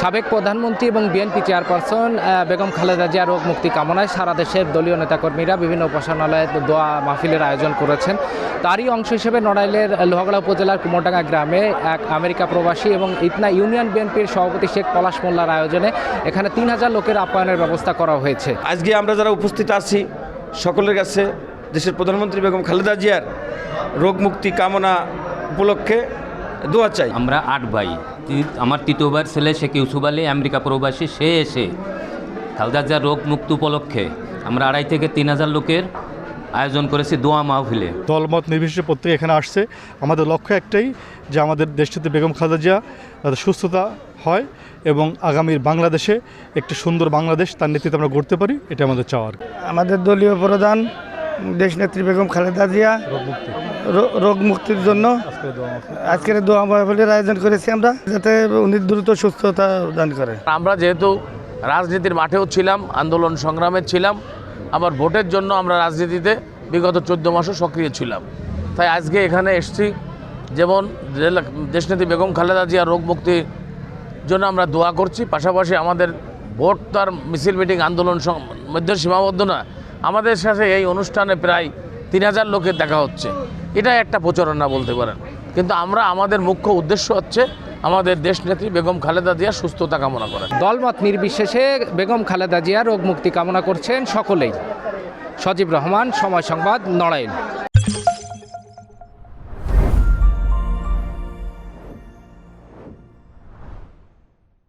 সাবেক প্রধানমন্ত্রী এবং বিএনপি চেয়ারপারসন বেগম খালেদা জিয়া রোগ মুক্তি কামনায় সারা দেশের দলীয় নেতাকর্মীরা বিভিন্ন উপাসনালয়ে দোয়া মাহফিলের আয়োজন করেছেন। তারই অংশ হিসেবে নড়াইলের লোহাগড়া উপজেলার কুমোরডাঙ্গা গ্রামে এক আমেরিকা প্রবাসী এবং ইতনা ইউনিয়ন বিএনপির সভাপতি শেখ পলাশ মোল্লার আয়োজনে এখানে তিন হাজার লোকের আপ্যায়নের ব্যবস্থা করা হয়েছে। আজকে আমরা যারা উপস্থিত আছি, সকলের কাছে দেশের প্রধানমন্ত্রী বেগম খালেদা জিয়ার রোগ মুক্তি কামনা উপলক্ষে দোয়া চাই। আমরা আট ভাই। আমার তৃতীয়বার ছেলে শেখ ইউসুফ আলী আমেরিকা প্রবাসী সে এসে খালদা জিয়ার রোগ মুক্ত উপলক্ষে আমরা আড়াই থেকে তিন হাজার লোকের আয়োজন করেছি দোয়া মাহফিলে। দলমত নির্বিশেষে প্রত্যেকে এখানে আসছে। আমাদের লক্ষ্য একটাই যে আমাদের দেশটিতে বেগম খালেদা জিয়া যাতে সুস্থতা হয় এবং আগামীর বাংলাদেশে একটি সুন্দর বাংলাদেশ তার নেতৃত্বে আমরা গড়তে পারি এটা আমাদের চাওয়ার। আমাদের দলীয় প্রধান দেশনেত্রী বেগম খালেদা জিয়া রোগ মুক্তির জন্য আজকের দোয়া মাহফিলের আয়োজন করেছি আমরা, যাতে উনি দ্রুত সুস্থতা দান করে। আমরা যেহেতু রাজনীতির মাঠেও ছিলাম, আন্দোলন সংগ্রামে ছিলাম, আবার ভোটের জন্য আমরা রাজনীতিতে বিগত চোদ্দ মাসও সক্রিয় ছিলাম। তাই আজকে এখানে এসছি, যেমন দেশনেত্রী বেগম খালেদা জিয়া রোগ মুক্তির জন্য আমরা দোয়া করছি, পাশাপাশি আমাদের ভোট তার মিছিল মিটিং আন্দোলন মধ্যে সীমাবদ্ধ না আমাদের সাথে এই অনুষ্ঠানে প্রায় তিন হাজার লোকের দেখা হচ্ছে। এটা একটা প্রচারণা বলতে পারেন। কিন্তু আমরা, আমাদের মুখ্য উদ্দেশ্য হচ্ছে আমাদের দেশ দেশনেত্রী বেগম খালেদা জিয়া সুস্থতা কামনা করেন দলমত নির্বিশেষে বেগম খালেদা জিয়া রোগ মুক্তি কামনা করছেন সকলেই। সজীব রহমান, সময় সংবাদ, নড়াইল।